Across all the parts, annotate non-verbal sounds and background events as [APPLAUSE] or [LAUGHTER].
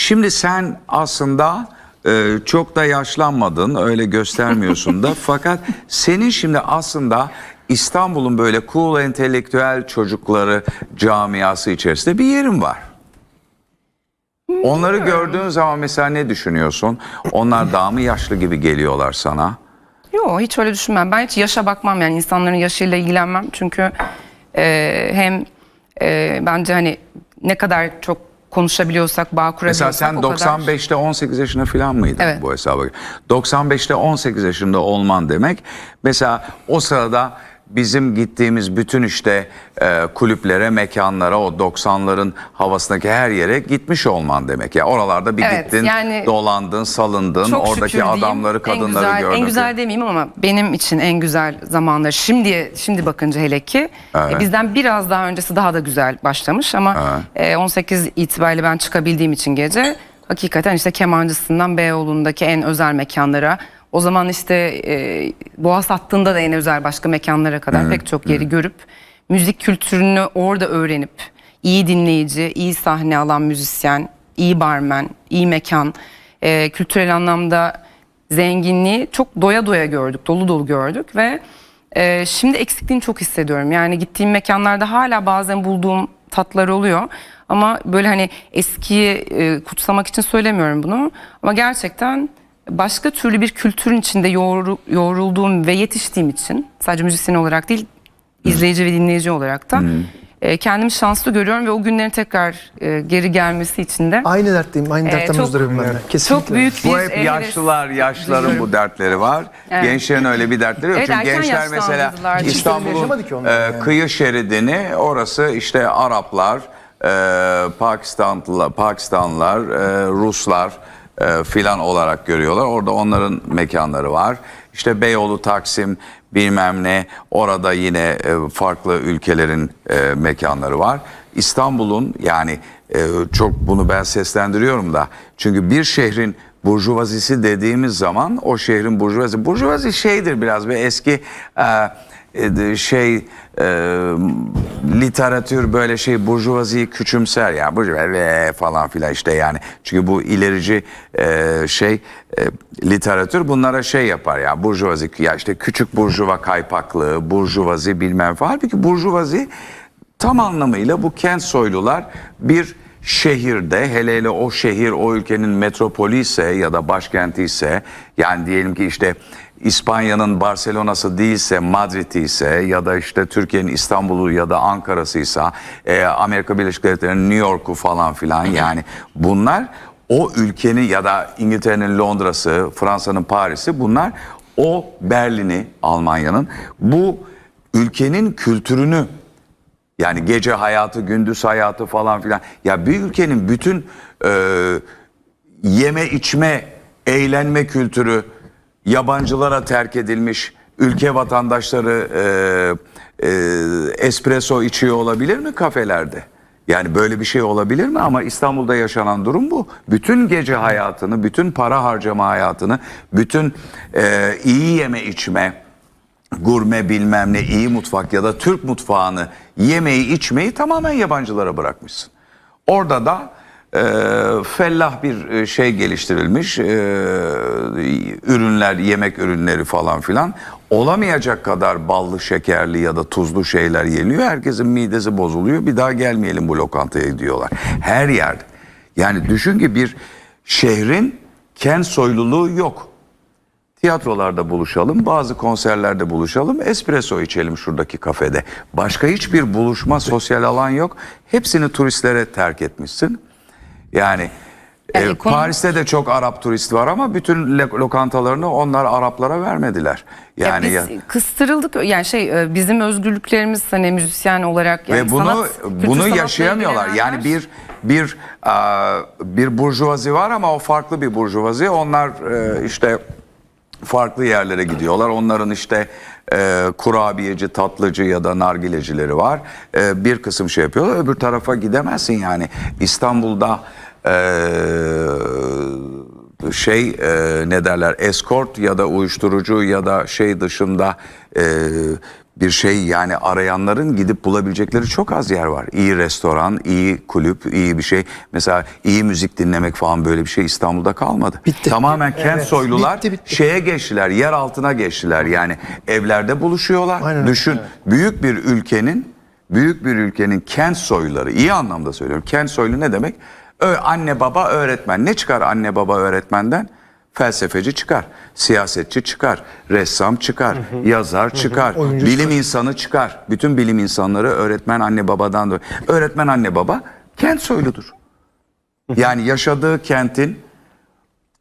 Şimdi sen aslında e, çok da yaşlanmadın öyle göstermiyorsun da [LAUGHS] fakat senin şimdi aslında İstanbul'un böyle cool entelektüel çocukları camiası içerisinde bir yerin var. Onları gördüğün zaman mesela ne düşünüyorsun? Onlar daha mı yaşlı gibi geliyorlar sana? Yok hiç öyle düşünmem. Ben hiç yaşa bakmam yani insanların yaşıyla ilgilenmem. Çünkü e, hem e, bence hani ne kadar çok konuşabiliyorsak, bağ kurabiliyorsak Mesela sen o kadar... 95'te 18 yaşında falan mıydın Evet. bu hesaba? göre? 95'te 18 yaşında olman demek. Mesela o sırada bizim gittiğimiz bütün işte e, kulüplere, mekanlara, o 90'ların havasındaki her yere gitmiş olman demek. Ya oralarda bir Evet, gittin, yani dolandın, salındın, oradaki şükür diyeyim, adamları, en kadınları güzel, gördün. En güzel demeyeyim ama benim için en güzel zamanlar şimdi şimdi bakınca hele ki Evet. e, bizden biraz daha öncesi daha da güzel başlamış ama e, 18 itibariyle ben çıkabildiğim için gece hakikaten işte kemancısından Beyoğlu'ndaki en özel mekanlara o zaman işte e, Boğaz hattında da en özel başka mekanlara kadar pek çok yeri görüp müzik kültürünü orada öğrenip iyi dinleyici, iyi sahne alan müzisyen, iyi barmen, iyi mekan, e, kültürel anlamda zenginliği çok doya doya gördük, dolu dolu gördük ve e, şimdi eksikliğini çok hissediyorum. Yani gittiğim mekanlarda hala bazen bulduğum tatlar oluyor ama böyle hani eskiyi e, kutsamak için söylemiyorum bunu ama gerçekten başka türlü bir kültürün içinde yoğru- yoğrulduğum ve yetiştiğim için sadece müzisyen olarak değil izleyici ve dinleyici olarak da e, kendimi şanslı görüyorum ve o günlerin tekrar e, geri gelmesi için de Aynı dertteyim, aynı Ee, dertten çok- muzdurayım ben de. Kesinlikle. çok büyük bir Bu hep e, yaşlılar, duyuyorum. bu dertleri var. Evet. Gençlerin öyle bir dertleri yok. Evet, Çünkü erken gençler mesela İstanbul'un yaşamadı ki onlar e, yani. kıyı şeridini orası işte Araplar, e, Pakistanlılar, Pakistanlılar, e, Ruslar e, filan olarak görüyorlar. Orada onların mekanları var. İşte Beyoğlu, Taksim bilmem ne orada yine e, farklı ülkelerin e, mekanları var. İstanbul'un yani e, çok bunu ben seslendiriyorum da çünkü bir şehrin burjuvazisi dediğimiz zaman o şehrin burjuvazi burjuvazi şeydir biraz bir eski e, şey e, literatür böyle şey burjuvaziyi küçümser yani burjuvazi falan filan işte yani. Çünkü bu ilerici e, şey e, literatür bunlara şey yapar ya. Burjuvazi ya işte küçük burjuva kaypaklığı burjuvazi bilmem falan. Halbuki burjuvazi tam anlamıyla bu kent soylular bir şehirde hele hele o şehir o ülkenin metropolü ise ya da başkenti ise yani diyelim ki işte İspanya'nın Barcelona'sı değilse Madrid'i ise ya da işte Türkiye'nin İstanbul'u ya da Ankara'sıysa e, Amerika Birleşik Devletleri'nin New York'u falan filan yani bunlar o ülkenin ya da İngiltere'nin Londra'sı, Fransa'nın Paris'i bunlar o Berlin'i Almanya'nın bu ülkenin kültürünü yani gece hayatı, gündüz hayatı falan filan. Ya bir ülkenin bütün e, yeme içme, eğlenme kültürü yabancılara terk edilmiş. Ülke vatandaşları e, e, espresso içiyor olabilir mi kafelerde? Yani böyle bir şey olabilir mi? Ama İstanbul'da yaşanan durum bu. Bütün gece hayatını, bütün para harcama hayatını, bütün e, iyi yeme içme, gurme bilmem ne iyi mutfak ya da Türk mutfağını yemeği içmeyi tamamen yabancılara bırakmışsın. Orada da e, fellah bir e, şey geliştirilmiş e, ürünler yemek ürünleri falan filan olamayacak kadar ballı şekerli ya da tuzlu şeyler yeniyor herkesin midesi bozuluyor bir daha gelmeyelim bu lokantaya diyorlar her yerde yani düşün ki bir şehrin kent soyluluğu yok Tiyatrolarda buluşalım, bazı konserlerde buluşalım, espresso içelim şuradaki kafede. Başka hiçbir buluşma, sosyal alan yok. Hepsini turistlere terk etmişsin. Yani, Yani e, ekonomi- Paris'te de çok Arap turist var ama bütün lo- lokantalarını onlar Araplara vermediler. Yani ya ya, biz kıstırıldık yani şey e, bizim özgürlüklerimiz hani müzisyen olarak yani ve bunu sanat, bunu yaşayamıyorlar. Yani bir bir bir burjuvazi var ama o farklı bir burjuvazi. Onlar e, işte farklı yerlere gidiyorlar. Onların işte e, kurabiyeci, tatlıcı ya da nargilecileri var. E, bir kısım şey yapıyorlar. Öbür tarafa gidemezsin yani. İstanbul'da e, şey e, ne derler eskort ya da uyuşturucu ya da şey dışında e, bir şey yani arayanların gidip bulabilecekleri çok az yer var. İyi restoran, iyi kulüp, iyi bir şey. Mesela iyi müzik dinlemek falan böyle bir şey İstanbul'da kalmadı. Bitti. Tamamen kent Evet, soylular bitti, bitti. şeye geçtiler, yer altına geçtiler. Yani evlerde buluşuyorlar. Aynen Düşün büyük bir ülkenin büyük bir ülkenin kent soyluları iyi anlamda söylüyorum. Kent soylu ne demek? Anne baba öğretmen. Ne çıkar anne baba öğretmenden? Felsefeci çıkar, siyasetçi çıkar, ressam çıkar, yazar çıkar, Oyuncu bilim insanı çıkar. Bütün bilim insanları öğretmen anne babadan da. Öğretmen anne baba kent soyludur. Yani yaşadığı kentin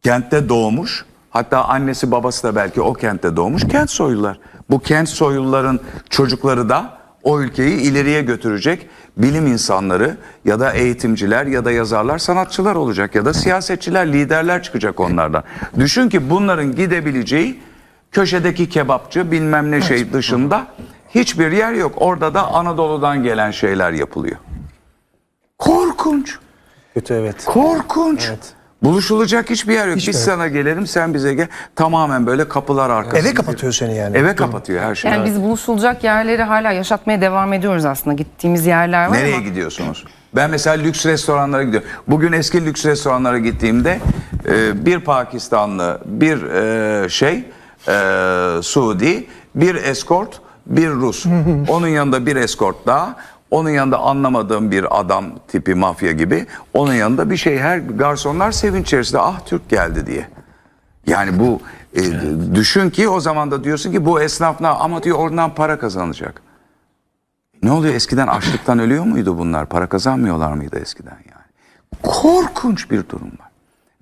kentte doğmuş. Hatta annesi babası da belki o kentte doğmuş. Kent soylular. Bu kent soyluların çocukları da o ülkeyi ileriye götürecek bilim insanları ya da eğitimciler ya da yazarlar, sanatçılar olacak ya da siyasetçiler, liderler çıkacak onlardan. Düşün ki bunların gidebileceği köşedeki kebapçı bilmem ne şey dışında hiçbir yer yok. Orada da Anadolu'dan gelen şeyler yapılıyor. Korkunç. Kötü evet. Korkunç. Evet. Buluşulacak hiçbir yer yok. Hiçbir Biz yer sana gelelim sen bize gel. Tamamen böyle kapılar arkasında. Eve kapatıyor seni yani. Eve kapatıyor her şeyi. Yani biz buluşulacak yerleri hala yaşatmaya devam ediyoruz aslında. Gittiğimiz yerler var Nereye ama gidiyorsunuz? Ben mesela lüks restoranlara gidiyorum. Bugün eski lüks restoranlara gittiğimde e, bir Pakistanlı, bir e, şey, e, Suudi, bir eskort, bir Rus. [LAUGHS] Onun yanında bir eskort daha. Onun yanında anlamadığım bir adam tipi mafya gibi. Onun yanında bir şey her garsonlar sevinç içerisinde ah Türk geldi diye. Yani bu e, düşün ki o zaman da diyorsun ki bu esnaf ne ama diyor oradan para kazanacak. Ne oluyor eskiden açlıktan [LAUGHS] ölüyor muydu bunlar? Para kazanmıyorlar mıydı eskiden yani? Korkunç bir durum var.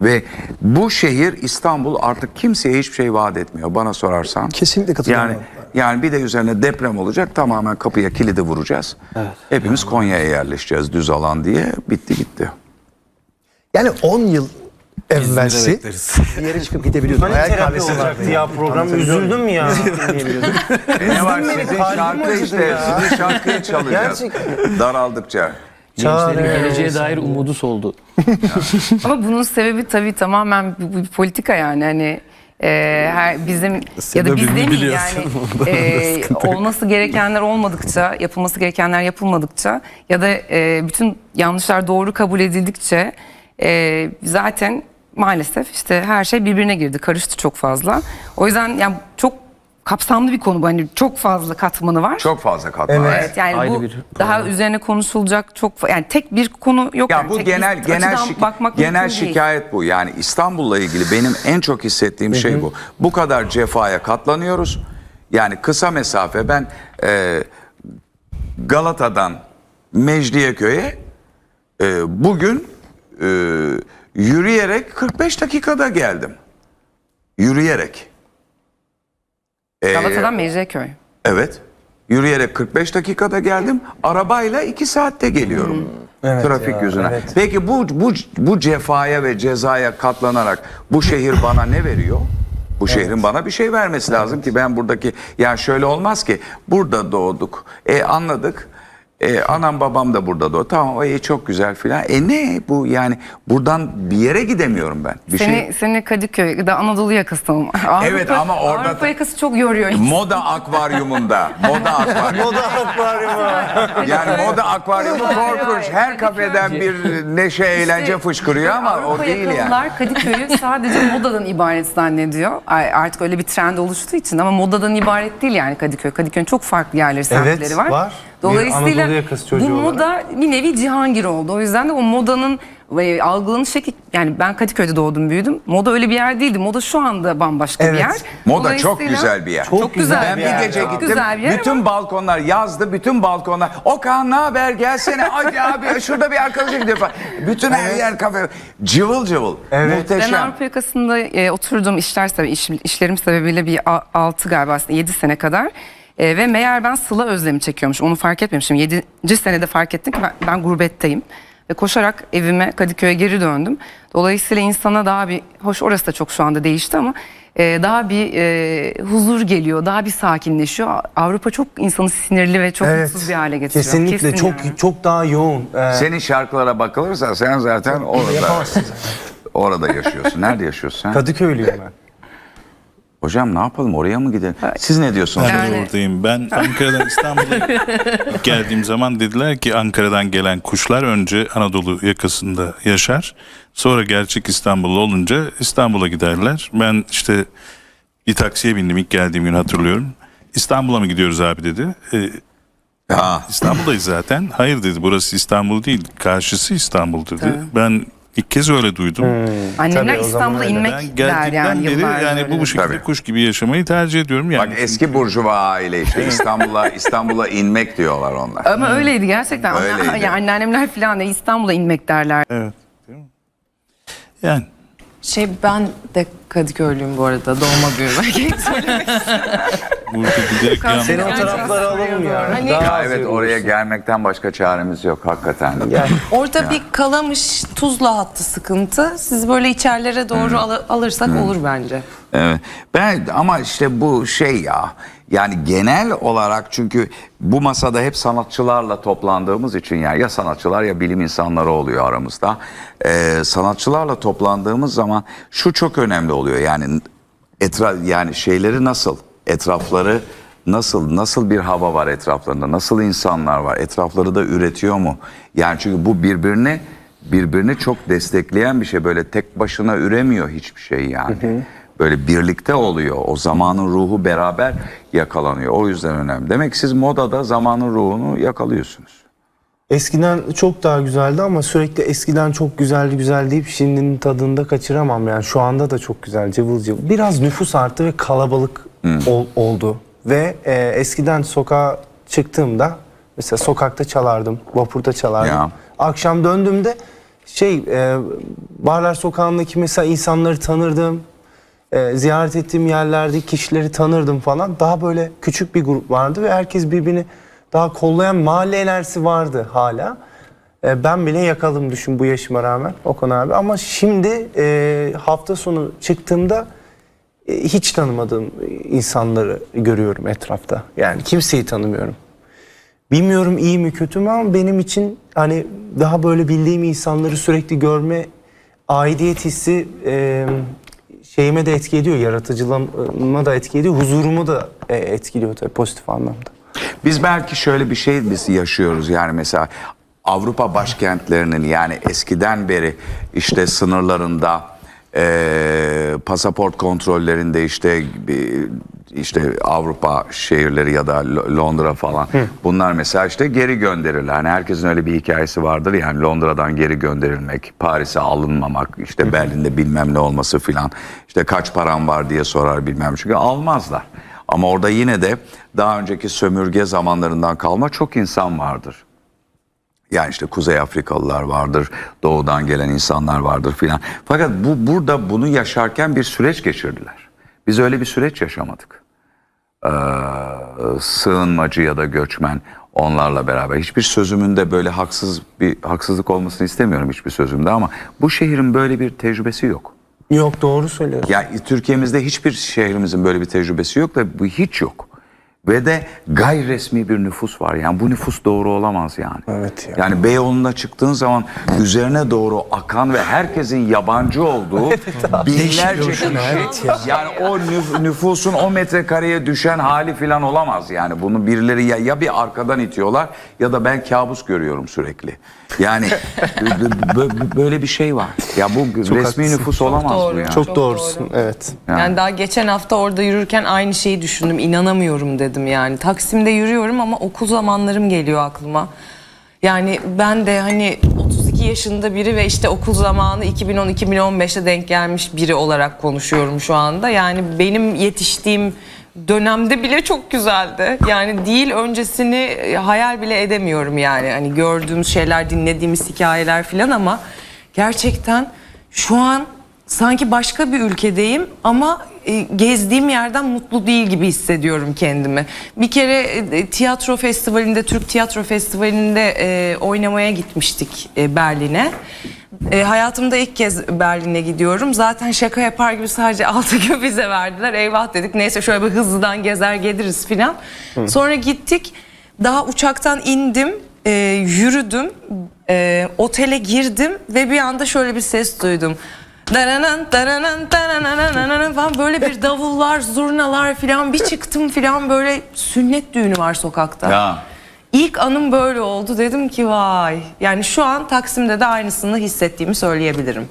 Ve bu şehir İstanbul artık kimseye hiçbir şey vaat etmiyor bana sorarsan. Kesinlikle katılıyorum. Yani yani bir de üzerine deprem olacak tamamen kapıya kilidi vuracağız. Hepimiz Konya'ya yerleşeceğiz düz alan diye bitti gitti. Yani 10 yıl evvelsi bir yere çıkıp gidebiliyordun. Hani Hayal terapi kahvesi olacaktı ya program. Üzüldüm ya. [LAUGHS] ne var sizin şarkı işte sizin şarkıyı çalacağız. Daraldıkça. Gençlerin geleceğe dair umudu soldu. ama bunun sebebi tabii tamamen bir politika yani hani e, her bizim ya da biz Sebebini demeyeyim yani [LAUGHS] e, olması gerekenler olmadıkça yapılması gerekenler yapılmadıkça ya da e, bütün yanlışlar doğru kabul edildikçe e, zaten maalesef işte her şey birbirine girdi. Karıştı çok fazla. O yüzden yani çok kapsamlı bir konu bu hani çok fazla katmanı var. Çok fazla katman. Evet. var. Evet yani Ayrı bu bir daha üzerine konuşulacak çok yani tek bir konu yok. Ya yani bu tek genel genel şik- bakmak genel mümkün değil. şikayet bu. Yani İstanbul'la ilgili benim en çok hissettiğim şey bu. Bu kadar cefaya katlanıyoruz. Yani kısa mesafe ben e, Galata'dan Mecidiyeköy'e e, bugün e, yürüyerek 45 dakikada geldim. Yürüyerek. E, Galata'dan Mecidiyeköy. Evet. Yürüyerek 45 dakikada geldim. Arabayla 2 saatte geliyorum. Evet Trafik ya, yüzüne. evet. Peki bu bu bu cefaya ve cezaya katlanarak bu şehir bana ne veriyor? Bu şehrin bana bir şey vermesi lazım ki ben buradaki ya şöyle olmaz ki burada doğduk. E anladık. E, anam babam da burada doğdu. Tamam o iyi çok güzel filan. E ne bu yani buradan bir yere gidemiyorum ben. Bir Seni, şey seni Kadıköy da Anadolu yakası mı? [LAUGHS] Avrupa, Evet, ama orada Avrupa yakası çok yoruyor. Moda akvaryumunda. Moda akvaryumunda. O da akvaryumu. [LAUGHS] Yani moda akvaryumu korkunç. Her kafeden bir neşe, eğlence fışkırıyor ama o Avrupa değil yani. Kadıköy'ü [LAUGHS] sadece modadan ibaret zannediyor. Ay, Artık öyle bir trend oluştuğu için ama modadan ibaret değil yani Kadıköy. Kadıköy'ün çok farklı yerleri, semtleri var. var. Bir Dolayısıyla bu moda bir nevi Cihangir oldu. O yüzden de o modanın ve algılanış şekli yani ben Kadıköy'de doğdum büyüdüm. Moda öyle bir yer değildi. Moda şu anda bambaşka bir Evet. yer. Moda çok güzel bir yer. Çok, güzel Ben bir bir yer. gece Çok gittim. güzel bir yer bütün ama- balkonlar yazdı. Bütün balkonlar. Okan ne haber gelsene. [LAUGHS] Ay abi şurada bir arkadaşım gidiyor falan. Bütün her yer kafe. Cıvıl cıvıl. Ben Muhteşem. Avrupa yakasında e, oturdum işler sebebi, iş, işlerim sebebiyle bir 6 galiba aslında 7 sene kadar. E, ve meğer ben Sıla özlemi çekiyormuş. Onu fark etmemişim. 7. senede fark ettim ki ben, ben gurbetteyim. Ve koşarak evime Kadıköy'e geri döndüm. Dolayısıyla insana daha bir, hoş orası da çok şu anda değişti ama e, daha bir e, huzur geliyor, daha bir sakinleşiyor. Avrupa çok insanı sinirli ve çok mutsuz bir hale getiriyor. Kesinlikle Kesin çok yani. çok daha yoğun. Ee, Senin şarkılara bakılırsa sen zaten orada. Yapamazsın orada yaşıyorsun. Nerede yaşıyorsun sen? Kadıköylüyüm ben. Hocam ne yapalım oraya mı gidelim? Siz ne diyorsunuz? Ben de oradayım. Ben Ankara'dan İstanbul'a [LAUGHS] geldiğim zaman dediler ki Ankara'dan gelen kuşlar önce Anadolu yakasında yaşar. Sonra gerçek İstanbullu olunca İstanbul'a giderler. Ben işte bir taksiye bindim ilk geldiğim gün hatırlıyorum. İstanbul'a mı gidiyoruz abi dedi. Ee, Ha. İstanbul'dayız zaten. Hayır dedi burası İstanbul değil karşısı İstanbul dedi. Ben ilk kez öyle duydum. Annemler Tabii, o İstanbul'a inmek Ben der yani beri yıllardır. yani bu, bu şekilde Tabii. kuş gibi yaşamayı tercih ediyorum. Yani Bak eski burjuva aile işte İstanbul'a İstanbul'a inmek diyorlar onlar. Ama öyleydi gerçekten. Anne- Öyleydi. yani anneannemler falan da İstanbul'a inmek derler. Evet. Değil mi? Yani Şey ben de Kadıköylüyüm bu arada doğma büyüme. [LAUGHS] [LAUGHS] burada giderek yan- Seni o taraflara alalım ya. Hani- Daha Ya az evet yorulursun. oraya gelmekten başka çaremiz yok hakikaten. Gel. Orada bir kalamış tuzla hattı sıkıntı. Siz böyle içerilere doğru al- alırsak olur bence. Evet. Ben ama işte bu şey ya yani genel olarak çünkü bu masada hep sanatçılarla toplandığımız için yani ya sanatçılar ya bilim insanları oluyor aramızda. Ee, sanatçılarla toplandığımız zaman şu çok önemli oluyor yani etraf yani şeyleri nasıl etrafları nasıl nasıl bir hava var etraflarında nasıl insanlar var etrafları da üretiyor mu? Yani çünkü bu birbirini birbirini çok destekleyen bir şey. Böyle tek başına üremiyor hiçbir şey yani. Böyle birlikte oluyor. O zamanın ruhu beraber yakalanıyor. O yüzden önemli. Demek ki siz modada zamanın ruhunu yakalıyorsunuz. Eskiden çok daha güzeldi ama sürekli eskiden çok güzeldi güzel deyip şimdinin tadını da kaçıramam. Yani. Şu anda da çok güzel cıvıl cıvıl. Biraz nüfus arttı ve kalabalık ol- oldu. Ve e, eskiden sokağa çıktığımda mesela sokakta çalardım, vapurda çalardım. Ya. Akşam döndüğümde şey e, Barlar Sokağı'ndaki mesela insanları tanırdım. E, ziyaret ettiğim yerlerde kişileri tanırdım falan. Daha böyle küçük bir grup vardı ve herkes birbirini daha kollayan mahalle enerjisi vardı hala. E, ben bile yakaladım düşün bu yaşıma rağmen Okan abi. Ama şimdi e, hafta sonu çıktığımda hiç tanımadığım insanları görüyorum etrafta. Yani kimseyi tanımıyorum. Bilmiyorum iyi mi kötü mü ama benim için hani daha böyle bildiğim insanları sürekli görme aidiyet hissi e, şeyime de etki ediyor, yaratıcılığıma da etki ediyor, huzurumu da e, etkiliyor tabii pozitif anlamda. Biz belki şöyle bir şey biz yaşıyoruz yani mesela Avrupa başkentlerinin yani eskiden beri işte sınırlarında eee, pasaport kontrollerinde işte işte Avrupa şehirleri ya da Lo- Londra falan bunlar mesela işte geri gönderirler. Hani herkesin öyle bir hikayesi vardır yani Londra'dan geri gönderilmek, Paris'e alınmamak, işte Berlin'de bilmem ne olması filan. işte kaç param var diye sorar bilmem çünkü almazlar. Ama orada yine de daha önceki sömürge zamanlarından kalma çok insan vardır. Yani işte Kuzey Afrikalılar vardır, doğudan gelen insanlar vardır filan. Fakat bu burada bunu yaşarken bir süreç geçirdiler. Biz öyle bir süreç yaşamadık. Ee, sığınmacı ya da göçmen onlarla beraber. Hiçbir sözümünde böyle haksız bir haksızlık olmasını istemiyorum hiçbir sözümde ama bu şehrin böyle bir tecrübesi yok. Yok doğru söylüyorsun. Yani Türkiye'mizde hiçbir şehrimizin böyle bir tecrübesi yok ve bu hiç yok. Ve de gayri resmi bir nüfus var. Yani bu nüfus doğru olamaz yani. Evet ya. Yani Beyoğlu'na çıktığın zaman üzerine doğru akan ve herkesin yabancı olduğu [LAUGHS] binlerce kişi. Yani o nüf- nüfusun o metrekareye düşen hali falan olamaz. Yani bunu birileri ya, ya bir arkadan itiyorlar ya da ben kabus görüyorum sürekli. Yani [LAUGHS] bö- bö- böyle bir şey var. Ya bu resmi haklısın. nüfus olamaz bu doğru. yani. Çok, Çok doğrusun. doğru. Evet. Yani daha geçen hafta orada yürürken aynı şeyi düşündüm. İnanamıyorum dedim yani. Taksim'de yürüyorum ama okul zamanlarım geliyor aklıma. Yani ben de hani 32 yaşında biri ve işte okul zamanı 2010-2015'te denk gelmiş biri olarak konuşuyorum şu anda. Yani benim yetiştiğim dönemde bile çok güzeldi. Yani değil öncesini e, hayal bile edemiyorum yani. Hani gördüğümüz şeyler, dinlediğimiz hikayeler falan ama gerçekten şu an sanki başka bir ülkedeyim ama e, gezdiğim yerden mutlu değil gibi hissediyorum kendimi. Bir kere e, tiyatro festivalinde, Türk Tiyatro Festivali'nde e, oynamaya gitmiştik e, Berlin'e. E, hayatımda ilk kez Berlin'e gidiyorum. Zaten şaka yapar gibi sadece [LAUGHS] altı gün bize verdiler. Eyvah dedik neyse şöyle bir hızlıdan gezer geliriz filan. Sonra gittik. Daha uçaktan indim, e, yürüdüm, e, otele girdim ve bir anda şöyle bir ses duydum. Daranan, daranan, darananananan falan böyle bir davullar, zurnalar falan bir çıktım falan böyle sünnet düğünü var sokakta. Ya. İlk anım böyle oldu. Dedim ki vay. Yani şu an Taksim'de de aynısını hissettiğimi söyleyebilirim.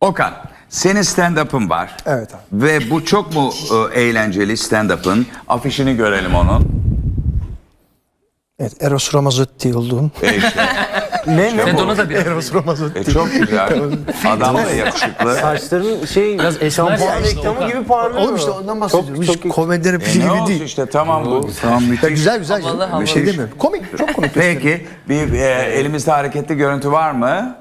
Okan, senin stand-up'ın var. Evet abi. Ve bu çok mu e, eğlenceli stand-up'ın? Afişini görelim onun. Evet, Eros Ramazzotti olduğum. E işte, Ne ne? Sedona da biraz. Eros Ramazzotti. e çok güzel. [LAUGHS] Adam da yakışıklı. Saçların şey Biraz esmer şampuan reklamı Okan. gibi parlıyor. Oğlum işte ondan bahsediyorum. Çok, Hiç çok, komedi rapi E gibi ne olsun değil. işte tamam bu. Tamam Ya müthiş. güzel güzel. Havalı, havalı. Bir şey demiyorum. Komik, çok komik. Peki bir e, elimizde hareketli görüntü var mı?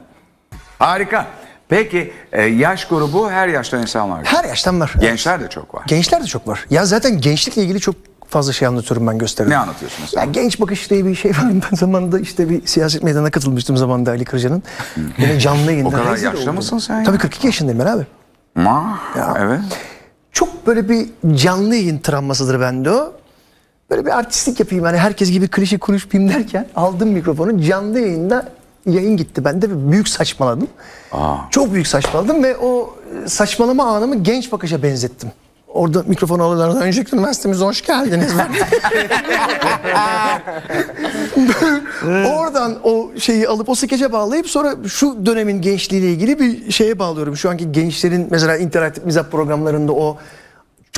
Harika. Peki e, yaş grubu her yaştan insan var. Her yaştan var. Gençler de çok var. Gençler de çok var. Ya zaten gençlikle ilgili çok fazla şey anlatıyorum ben gösteride. Ne anlatıyorsun mesela? Ya genç bakış diye bir şey var. [LAUGHS] Ben zamanında işte bir siyaset meydanına katılmıştım zamanında Ali Kırca'nın. [LAUGHS] Yine canlı yayında. O kadar yaşlı mısın sen? Tabii 42 yaşındayım ben abi. Ma, Ya. evet. Çok böyle bir canlı yayın travmasıdır bende o. Böyle bir artistlik yapayım hani herkes gibi klişe konuşmayayım derken aldım mikrofonu canlı yayında yayın gitti. Ben de büyük saçmaladım. Çok büyük saçmaladım ve o e, saçmalama anımı genç bakışa benzettim. Orada mikrofonu alırlar. Önceki üniversitemize hoş geldiniz. [LAUGHS] [LAUGHS] Oradan o şeyi alıp o skece bağlayıp sonra şu dönemin gençliğiyle ilgili bir şeye bağlıyorum. Şu anki gençlerin mesela interaktif mizah programlarında o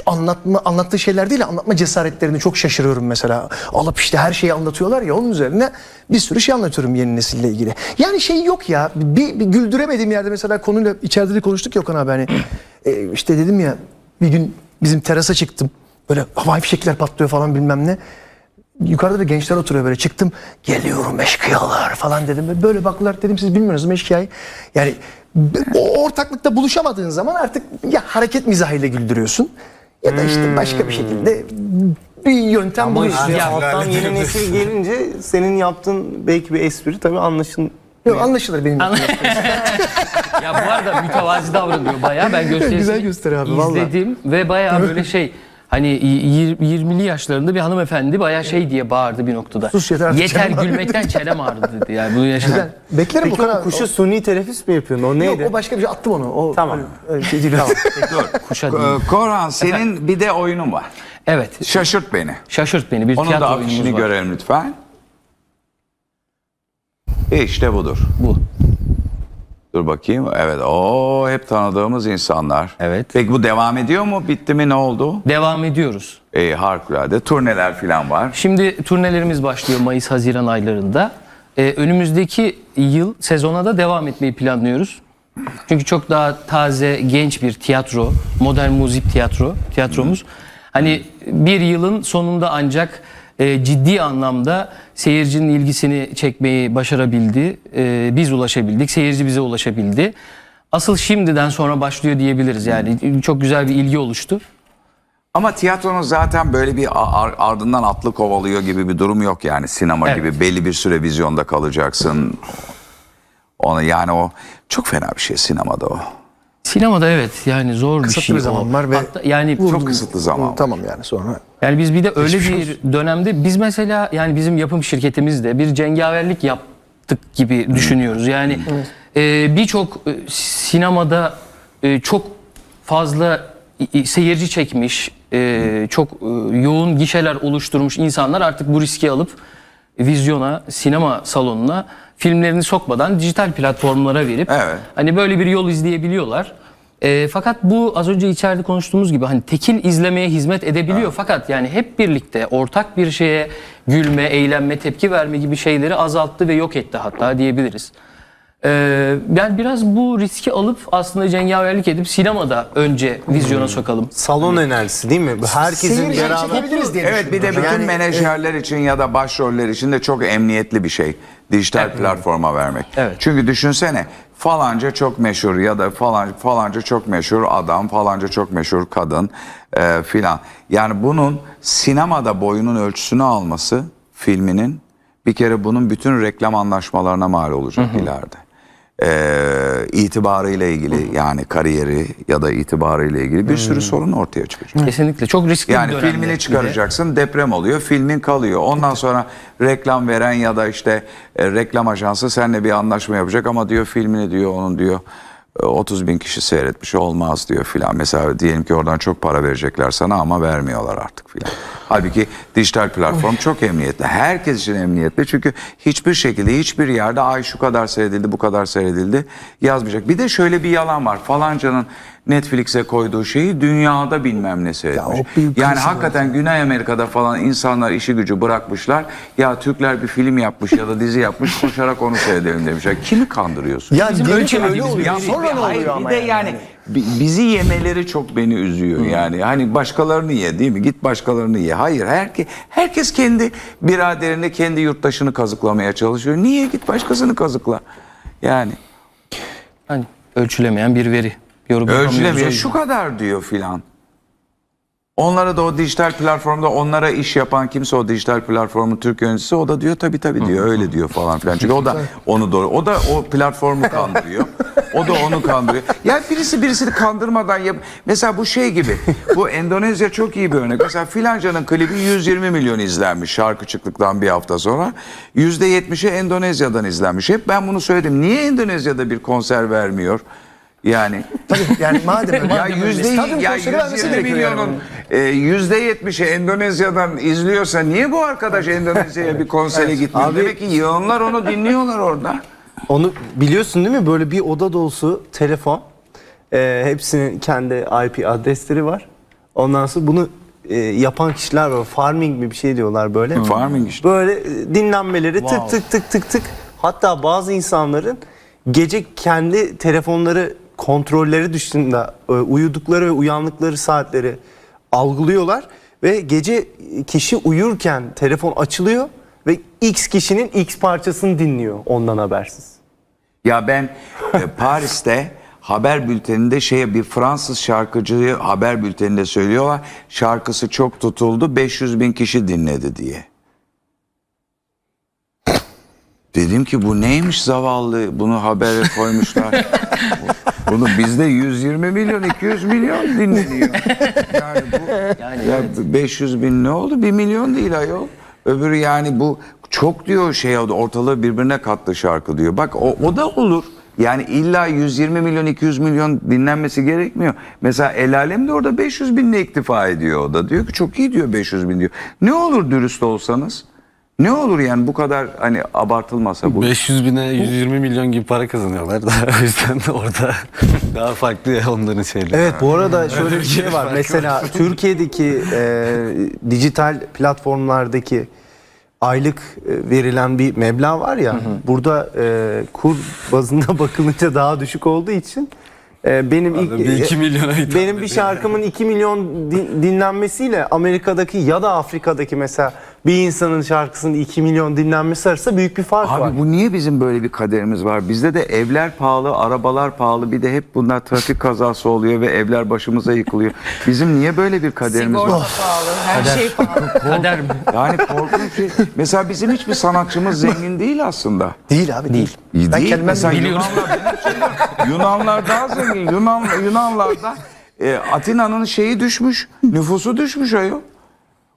anlatma anlattığı şeyler değil anlatma cesaretlerini çok şaşırıyorum mesela. Alıp işte her şeyi anlatıyorlar ya onun üzerine bir sürü şey anlatıyorum yeni nesille ilgili. Yani şey yok ya bir, bir güldüremediğim yerde mesela konuyla içeride de konuştuk ya Okan abi hani e, işte dedim ya bir gün bizim terasa çıktım. Böyle havai fişekler patlıyor falan bilmem ne. Yukarıda da gençler oturuyor böyle çıktım geliyorum eşkıyalar falan dedim. Böyle baktılar dedim siz bilmiyorsunuz eşkıyayı. Yani o ortaklıkta buluşamadığın zaman artık ya hareket mizahıyla güldürüyorsun ya da işte başka bir şekilde bir yöntem Ama buluyorsun. işte Ya, alttan yeni nesil gelince senin yaptığın belki bir espri tabii anlaşın. Yok, anlaşılır benim. [LAUGHS] Ya bu arada mütevazi davranıyor bayağı. Ben gösterisini [LAUGHS] Güzel gösteri abi, vallahi. izledim ve bayağı [LAUGHS] böyle şey hani y- 20'li yaşlarında bir hanımefendi bayağı şey diye bağırdı bir noktada. Sus yeter artık Yeter çenem ağrı. gülmekten çenem ağrıdı dedi. Yani bunu yaşadım. Beklerim Peki Okan o abi. kuşu suni teneffüs mü yapıyorsun? O neydi? Yok o başka bir şey attım onu. O, Tamam. öyle- şey değil. Kuşa değil. Ee, Korhan senin bir de oyunun var. Evet. Şaşırt beni. Şaşırt beni. Bir Onun tiyatro da oyunumuz afişini var. görelim lütfen. İşte budur. Bu. Dur bakayım. Evet. O hep tanıdığımız insanlar. Evet. Peki bu devam ediyor mu? Bitti mi? Ne oldu? Devam ediyoruz. E, harikulade. Turneler falan var. Şimdi turnelerimiz başlıyor Mayıs-Haziran aylarında. Ee, önümüzdeki yıl sezona da devam etmeyi planlıyoruz. Çünkü çok daha taze, genç bir tiyatro, modern müzik tiyatro, tiyatromuz. Hani bir yılın sonunda ancak e, ciddi anlamda seyircinin ilgisini çekmeyi başarabildi. E, biz ulaşabildik, seyirci bize ulaşabildi. Asıl şimdiden sonra başlıyor diyebiliriz yani. Çok güzel bir ilgi oluştu. Ama tiyatronun zaten böyle bir ar- ardından atlı kovalıyor gibi bir durum yok yani sinema Evet. gibi belli bir süre vizyonda kalacaksın. Ona yani o çok fena bir şey sinemada o. Sinemada evet yani zor bir Kısıtlı şey bir zaman o. var ve Hatta yani Çok kısıtlı zaman. Tamam yani sonra. Yani biz bir de öyle Geçmiş bir dönemde biz mesela yani bizim yapım şirketimizde bir cengaverlik yaptık gibi düşünüyoruz. Yani e, birçok e, sinemada e, çok fazla seyirci çekmiş, e, çok e, yoğun gişeler oluşturmuş insanlar artık bu riski alıp vizyona, sinema salonuna filmlerini sokmadan dijital platformlara verip Evet. hani böyle bir yol izleyebiliyorlar. E, fakat bu az önce içeride konuştuğumuz gibi hani tekil izlemeye hizmet edebiliyor. Fakat yani hep birlikte ortak bir şeye gülme, eğlenme, tepki verme gibi şeyleri azalttı ve yok etti hatta diyebiliriz. E, yani biraz bu riski alıp aslında cengaverlik edip sinemada önce vizyona sokalım. Salon enerjisi değil mi? Herkesin diye Evet bir de bütün. Yani, menajerler için ya da başroller için de çok emniyetli bir şey. Dijital platforma vermek. Evet. Çünkü düşünsene falanca çok meşhur ya da falan falanca çok meşhur adam, falanca çok meşhur kadın e, filan. Yani bunun sinemada boyunun ölçüsünü alması filminin bir kere bunun bütün reklam anlaşmalarına mal olacak ileride. E, itibarıyla ilgili yani kariyeri ya da itibarıyla ilgili bir sürü sorun ortaya çıkacak. Kesinlikle çok riskli Yani bir dönemde. filmini çıkaracaksın deprem oluyor filmin kalıyor. Ondan sonra reklam veren ya da işte e, reklam ajansı seninle bir anlaşma yapacak ama diyor filmini diyor onun diyor 30 bin kişi seyretmiş olmaz diyor filan. Mesela diyelim ki oradan çok para verecekler sana ama vermiyorlar artık filan. Halbuki dijital platform çok emniyetli. Herkes için emniyetli. Çünkü hiçbir şekilde hiçbir yerde ay şu kadar seyredildi bu kadar seyredildi yazmayacak. Bir de şöyle bir yalan var. Falancanın Netflix'e koyduğu şeyi dünyada bilmem ne seyretmiş. o büyük yani hakikaten Güney Amerika'da falan insanlar işi gücü bırakmışlar. Ya Türkler bir film yapmış ya da dizi yapmış koşarak onu seyredelim demişler. Kimi kandırıyorsun? Ya diyelim ki öyle oluyor. Ya Sonra ne oluyor bir ama de yani? yani bi- bizi yemeleri çok beni üzüyor yani. Hani başkalarını ye değil mi? Git başkalarını ye. Hayır herke, herkes kendi biraderini, kendi yurttaşını kazıklamaya çalışıyor. Niye git başkasını kazıkla? Yani Hani ölçülemeyen bir veri. Yorum yapamıyoruz ölçülemiyor. Şu kadar diyor filan. Onlara da o dijital platformda onlara iş yapan kimse o dijital platformun Türk yöneticisi o da diyor tabii tabii diyor öyle diyor falan filan. Çünkü o da onu doğru o da o platformu kandırıyor. O da onu kandırıyor. Ya birisi birisini kandırmadan yap. Mesela bu şey gibi. Bu Endonezya çok iyi bir örnek. Mesela filancanın klibi 120 milyon izlenmiş şarkı çıktıktan bir hafta sonra. %70'i Endonezya'dan izlenmiş. Hep ben bunu söyledim. Niye Endonezya'da bir konser vermiyor? Yani Tabii yani [LAUGHS] madem öyle. ya yüzde Stadyum ya konseri vermesi 120 gerekiyor yani milyonun onun. e, yüzde yetmişi Endonezya'dan izliyorsa niye bu arkadaş Endonezya'ya bir konsere gitmiyor? Abi- Demek ki yığınlar onu dinliyorlar orada. Onu biliyorsun değil mi? Böyle bir oda dolusu telefon. Ee, hepsinin kendi IP adresleri var. Ondan sonra bunu e, yapan kişiler var. Farming mi bir şey diyorlar böyle. Farming işte. Böyle e, dinlenmeleri tık tık tık tık tık. Hatta bazı insanların gece kendi telefonları kontrolleri dışında e, uyudukları ve uyandıkları saatleri algılıyorlar ve gece kişi uyurken telefon açılıyor ve X kişinin X parçasını dinliyor ondan habersiz. Ya ben e, [LAUGHS] Paris'te haber bülteninde şeye bir Fransız şarkıcıyı haber bülteninde söylüyorlar. Şarkısı çok tutuldu 500 bin kişi dinledi diye. Dedim ki bu neymiş zavallı bunu habere koymuşlar. [LAUGHS] Bunu bizde 120 milyon 200 milyon dinleniyor. Yani bu ya 500 bin ne oldu? 1 milyon değil ayol. Öbürü yani bu çok diyor şey oldu ortalığı birbirine kattı şarkı diyor. Bak o, o da olur. Yani illa 120 milyon 200 milyon dinlenmesi gerekmiyor. Mesela El Alem de orada 500 binle iktifa ediyor o da. Diyor ki çok iyi diyor 500 bin diyor. Ne olur dürüst olsanız? Ne olur yani bu kadar hani abartılmasa bu. 500 bine 120 milyon gibi para kazanıyorlar da o yüzden [LAUGHS] orada daha farklı ya onların şeyleri. Evet bu arada şöyle bir şey [LAUGHS] var. Mesela Türkiye'deki e, dijital platformlardaki aylık e, verilen bir meblağ var ya. Burada e, kur bazında [LAUGHS] bakılınca daha düşük olduğu için e, benim ilk bir iki milyona hitap benim bir ediyor şarkımın 2 milyon din- dinlenmesiyle Amerika'daki ya da Afrika'daki mesela bir insanın şarkısının 2 milyon dinlenmesi arasında büyük bir fark var. Abi bu niye bizim böyle bir kaderimiz var? Bizde de evler pahalı, arabalar pahalı. Bir de hep bunlar trafik kazası oluyor ve evler başımıza yıkılıyor. Bizim niye böyle bir kaderimiz Sigorta var? pahalı, her şey pahalı. [LAUGHS] Kader mi? Yani korkunç şey. Mesela bizim hiçbir sanatçımız zengin değil aslında. Değil abi değil. Ben değil. kendimden Mesela biliyorum. Yunanlar. Yunanlar daha zengin. Yunan, Yunanlarda e, Atina'nın şeyi düşmüş. Nüfusu düşmüş ayol.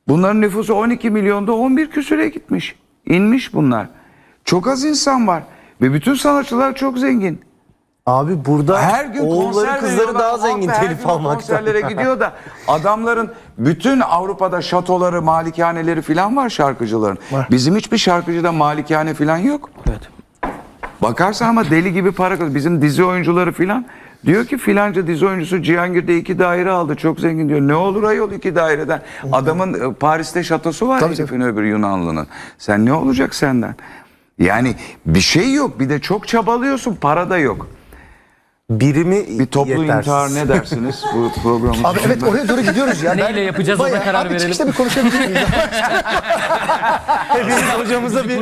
Bunların nüfusu 12 milyonda 11 küsüre gitmiş. İnmiş bunlar. Çok az insan var. Ve bütün sanatçılar çok zengin. Abi burada Her gün oğulları kızları daha zengin her telif almaktan. konserlere [LAUGHS] gidiyor da adamların bütün Avrupa'da şatoları, malikaneleri falan var şarkıcıların. Bizim hiçbir şarkıcıda malikane falan yok. Evet. Bakarsan ama deli gibi para kazanıyor. Bizim dizi oyuncuları filan diyor ki filanca dizi oyuncusu Cihangir'de iki daire aldı. Çok zengin diyor. Ne olur ayol iki daireden. Adamın e, Paris'te şatosu var Tabii herifin öbür Yunanlının. Sen ne olacak senden? Yani bir şey yok. Bir de çok çabalıyorsun. Para da yok. Birimi Bir toplu yetersiz. intihar ne dersiniz bu [LAUGHS] programın? Abi evet oraya doğru gidiyoruz ya. Neyle yapacağız ona Bayağı- karar abi verelim. çıkışta bir konuşabilir miyiz? [LAUGHS] Hepimiz hocamıza bir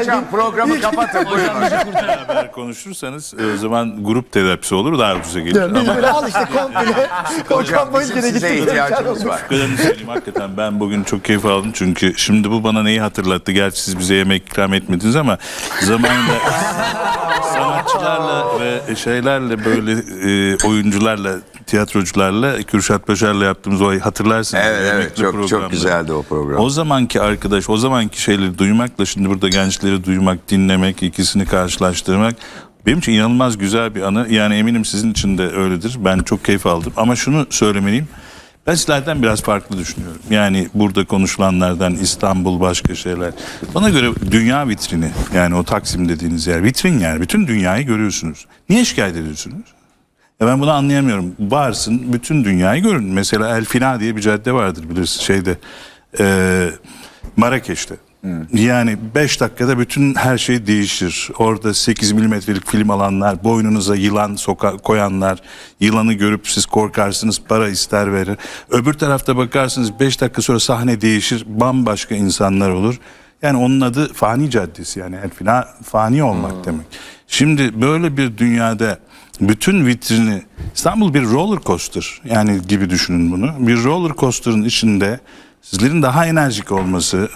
Hocam programı kapatın. Buyurun. Beraber konuşursanız e, o zaman grup terapisi olur daha ucuza gelir. Biz Ama böyle al işte komple. [LAUGHS] Hocam bizim Bayülgen'e size gittik. ihtiyacımız var. Kadarını söyleyeyim hakikaten ben bugün çok keyif aldım çünkü şimdi bu bana neyi hatırlattı gerçi siz bize yemek ikram etmediniz ama zamanında sanatçılarla ve şeylerle böyle e, oyuncularla tiyatrocularla Kürşat Başar'la yaptığımız o hatırlarsınız. Evet evet çok çok programda. güzeldi o program. O zamanki arkadaş, o zamanki şeyleri duymakla şimdi burada gençleri duymak, dinlemek, ikisini karşılaştırmak Benim için inanılmaz güzel bir anı. Yani eminim sizin için de öyledir. Ben çok keyif aldım. Ama şunu söylemeliyim. Ben sizlerden biraz farklı düşünüyorum. Yani burada konuşulanlardan İstanbul başka şeyler. Bana göre dünya vitrini yani o Taksim dediğiniz yer vitrin yani. Bütün dünyayı görüyorsunuz. Niye şikayet ediyorsunuz? Ya ben bunu anlayamıyorum. Varsın bütün dünyayı görün. Mesela El Fina diye bir cadde vardır bilirsin şeyde. eee Marrakeş'te. Yani 5 dakikada bütün her şey değişir. Orada 8 milimetrelik film alanlar, boynunuza yılan soka koyanlar, yılanı görüp siz korkarsınız, para ister verir. Öbür tarafta bakarsınız 5 dakika sonra sahne değişir, bambaşka insanlar olur. Yani onun adı fani caddesi yani el fina fani olmak demek. Şimdi böyle bir dünyada bütün vitrini İstanbul bir roller coaster yani gibi düşünün bunu. Bir roller coaster'ın içinde sizlerin daha enerjik olması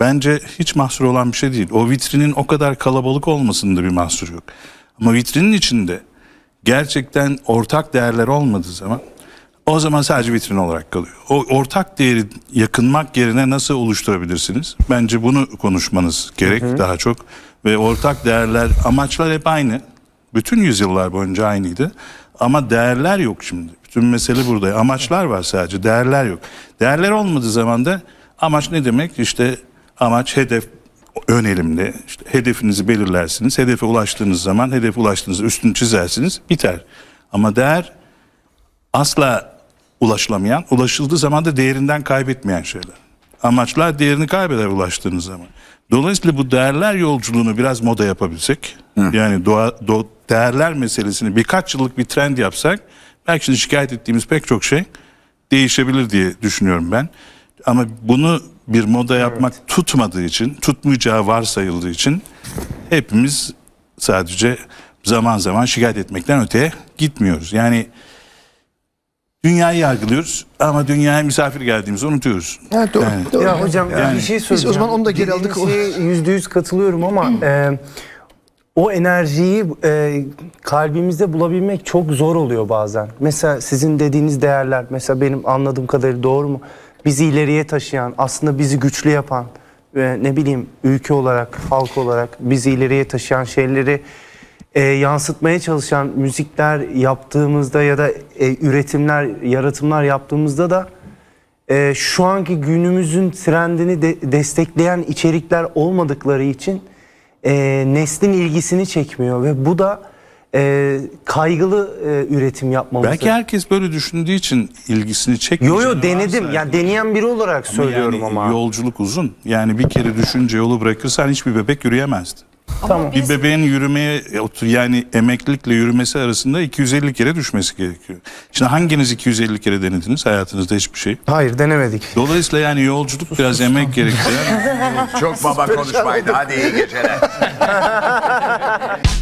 bence hiç mahsur olan bir şey değil. O vitrinin o kadar kalabalık olmasında bir mahsur yok. Ama vitrinin içinde gerçekten ortak değerler olmadığı zaman o zaman sadece vitrin olarak kalıyor. O ortak değeri yakınmak yerine nasıl oluşturabilirsiniz? Bence bunu konuşmanız gerek daha çok. Ve ortak değerler, amaçlar hep aynı. Bütün yüzyıllar boyunca aynıydı. Ama değerler yok şimdi. Bütün mesele burada. Amaçlar var sadece, değerler yok. Değerler olmadığı zaman da amaç ne demek? İşte amaç, hedef önelimli. İşte hedefinizi belirlersiniz. Hedefe ulaştığınız zaman, hedefe ulaştığınızda üstünü çizersiniz, biter. Ama değer asla ulaşılamayan, ulaşıldığı zaman da değerinden kaybetmeyen şeyler. Amaçlar değerini kaybeder ulaştığınız zaman. Dolayısıyla bu değerler yolculuğunu biraz moda yapabilsek, yani doğa, do- değerler meselesini birkaç yıllık bir trend yapsak, belki şimdi şikayet ettiğimiz pek çok şey değişebilir diye düşünüyorum ben. Ama bunu bir moda yapmak tutmadığı için, tutmayacağı varsayıldığı için hepimiz sadece zaman zaman şikayet etmekten öteye gitmiyoruz. Yani dünyayı yargılıyoruz ama dünyaya misafir geldiğimizi unutuyoruz. Evet, doğru, Yani- doğru. Ya hocam Yani- bir şey Biz söyleyeceğim. o zaman onu da geri aldık. Yüzde yüz katılıyorum ama e, o enerjiyi e, kalbimizde bulabilmek çok zor oluyor bazen. Mesela sizin dediğiniz değerler, mesela benim anladığım kadarıyla doğru mu? Bizi ileriye taşıyan, aslında bizi güçlü yapan ve ne bileyim ülke olarak, halk olarak bizi ileriye taşıyan şeyleri e, yansıtmaya çalışan müzikler yaptığımızda ya da e, üretimler, yaratımlar yaptığımızda da e, şu anki günümüzün trendini de- destekleyen içerikler olmadıkları için e, neslin ilgisini çekmiyor ve bu da e, kaygılı e, üretim yapmamızı. Belki herkes böyle düşündüğü için ilgisini çekmiyor. Yo yo denedim. Yani deneyen biri olarak söylüyorum yani ama. Yolculuk uzun. Yani bir kere düşünce yolu bırakırsan hiçbir bebek yürüyemezdi. Tamam. Bir bebeğin yürümeye yani emeklilikle yürümesi arasında 250 kere düşmesi gerekiyor. Şimdi hanginiz 250 kere denediniz hayatınızda hiçbir şey? Hayır denemedik. Dolayısıyla yani yolculuk biraz emek gerektiren [LAUGHS] Çok baba konuşmaydı. Hadi iyi geceler. [LAUGHS]